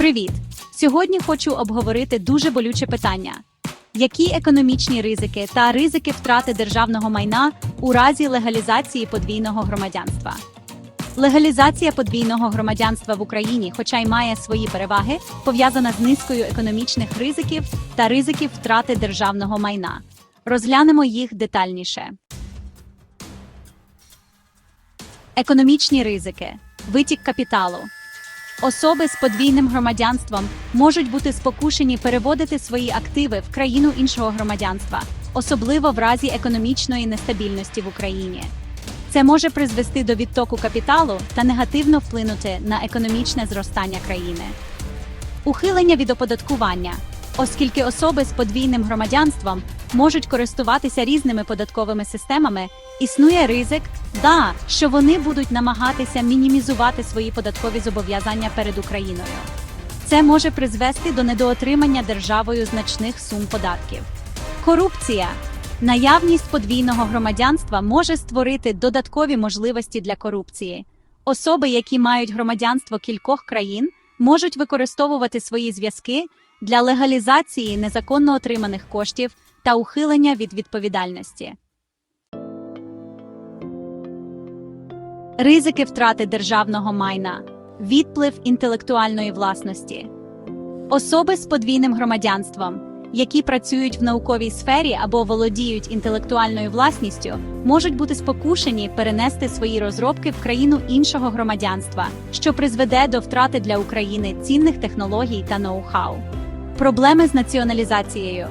Привіт! Сьогодні хочу обговорити дуже болюче питання: які економічні ризики та ризики втрати державного майна у разі легалізації подвійного громадянства? Легалізація подвійного громадянства в Україні, хоча й має свої переваги, пов'язана з низкою економічних ризиків та ризиків втрати державного майна. Розглянемо їх детальніше. Економічні ризики, витік капіталу. Особи з подвійним громадянством можуть бути спокушені переводити свої активи в країну іншого громадянства, особливо в разі економічної нестабільності в Україні. Це може призвести до відтоку капіталу та негативно вплинути на економічне зростання країни. Ухилення від оподаткування, оскільки особи з подвійним громадянством можуть користуватися різними податковими системами, існує ризик, да, що вони будуть намагатися мінімізувати свої податкові зобов'язання перед Україною. Це може призвести до недоотримання державою значних сум податків. Корупція. Наявність подвійного громадянства може створити додаткові можливості для корупції. Особи, які мають громадянство кількох країн, можуть використовувати свої зв'язки для легалізації незаконно отриманих коштів та ухилення від відповідальності. Ризики втрати державного майна, відплив інтелектуальної власності. Особи з подвійним громадянством, які працюють в науковій сфері або володіють інтелектуальною власністю, можуть бути спокушені перенести свої розробки в країну іншого громадянства, що призведе до втрати для України цінних технологій та ноу-хау. Проблеми з націоналізацією.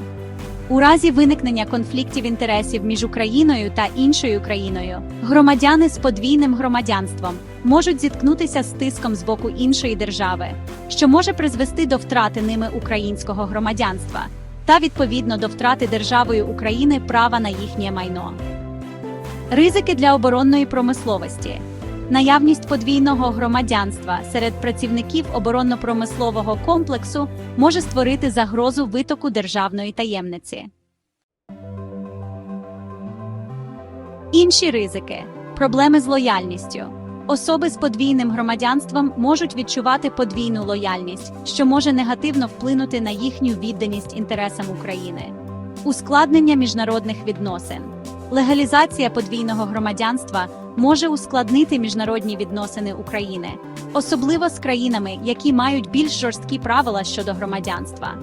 У разі виникнення конфліктів інтересів між Україною та іншою країною, громадяни з подвійним громадянством можуть зіткнутися з тиском з боку іншої держави, що може призвести до втрати ними українського громадянства та відповідно до втрати державою України права на їхнє майно. Ризики для оборонної промисловості. Наявність подвійного громадянства серед працівників оборонно-промислового комплексу може створити загрозу витоку державної таємниці. Інші ризики проблеми з лояльністю. Особи з подвійним громадянством можуть відчувати подвійну лояльність, що може негативно вплинути на їхню відданість інтересам України. Ускладнення міжнародних відносин. Легалізація подвійного громадянства може ускладнити міжнародні відносини України, особливо з країнами, які мають більш жорсткі правила щодо громадянства.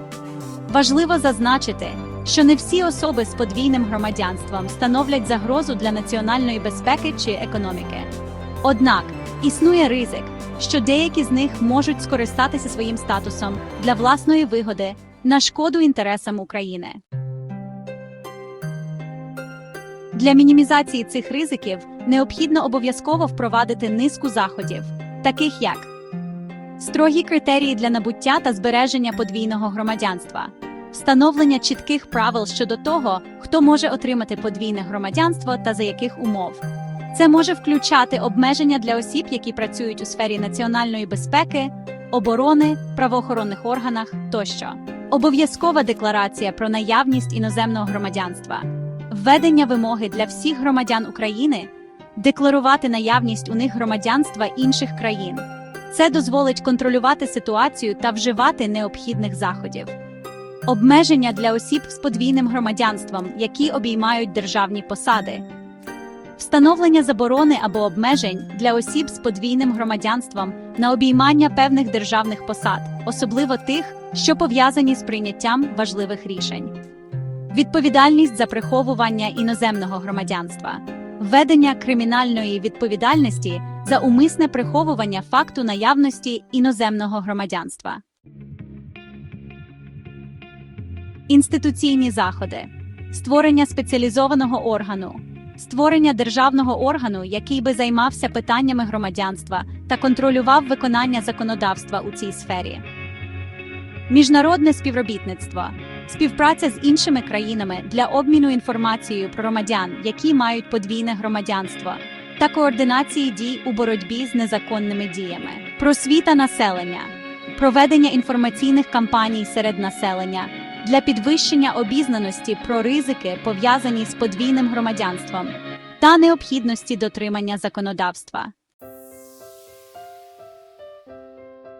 Важливо зазначити, що не всі особи з подвійним громадянством становлять загрозу для національної безпеки чи економіки. Однак існує ризик, що деякі з них можуть скористатися своїм статусом для власної вигоди на шкоду інтересам України. Для мінімізації цих ризиків необхідно обов'язково впровадити низку заходів, таких як строгі критерії для набуття та збереження подвійного громадянства, встановлення чітких правил щодо того, хто може отримати подвійне громадянство та за яких умов. Це може включати обмеження для осіб, які працюють у сфері національної безпеки, оборони, правоохоронних органах тощо. Обов'язкова декларація про наявність іноземного громадянства, введення вимоги для всіх громадян України, декларувати наявність у них громадянства інших країн. Це дозволить контролювати ситуацію та вживати необхідних заходів. Обмеження для осіб з подвійним громадянством, які обіймають державні посади. Встановлення заборони або обмежень для осіб з подвійним громадянством на обіймання певних державних посад, особливо тих, що пов'язані з прийняттям важливих рішень. Відповідальність за приховування іноземного громадянства, введення кримінальної відповідальності за умисне приховування факту наявності іноземного громадянства. Інституційні заходи, створення спеціалізованого органу, створення державного органу, який би займався питаннями громадянства та контролював виконання законодавства у цій сфері. Міжнародне співробітництво, співпраця з іншими країнами для обміну інформацією про громадян, які мають подвійне громадянство, та координації дій у боротьбі з незаконними діями, просвіта населення, проведення інформаційних кампаній серед населення. Для підвищення обізнаності про ризики, пов'язані з подвійним громадянством, та необхідності дотримання законодавства.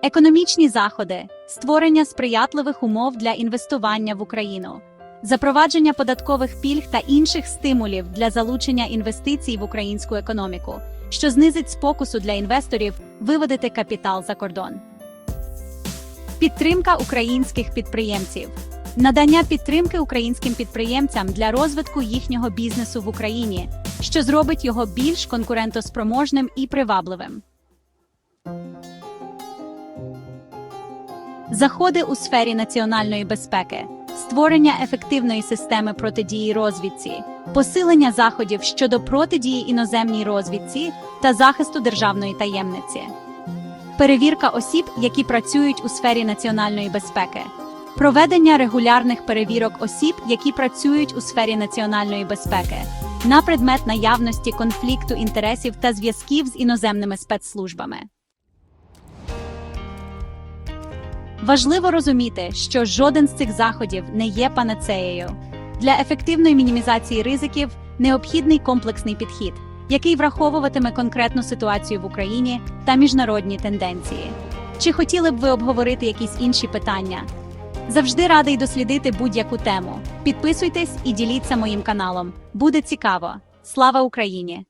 Економічні заходи, створення сприятливих умов для інвестування в Україну, запровадження податкових пільг та інших стимулів для залучення інвестицій в українську економіку, що знизить спокусу для інвесторів виводити капітал за кордон. Підтримка українських підприємців. Надання підтримки українським підприємцям для розвитку їхнього бізнесу в Україні, що зробить його більш конкурентоспроможним і привабливим. Заходи у сфері національної безпеки, створення ефективної системи протидії розвідці, посилення заходів щодо протидії іноземній розвідці та захисту державної таємниці, перевірка осіб, які працюють у сфері національної безпеки, проведення регулярних перевірок осіб, які працюють у сфері національної безпеки, на предмет наявності конфлікту інтересів та зв'язків з іноземними спецслужбами. Важливо розуміти, що жоден з цих заходів не є панацеєю. Для ефективної мінімізації ризиків необхідний комплексний підхід, який враховуватиме конкретну ситуацію в Україні та міжнародні тенденції. Чи хотіли б ви обговорити якісь інші питання? Завжди радий дослідити будь-яку тему. Підписуйтесь і діліться моїм каналом. Буде цікаво. Слава Україні!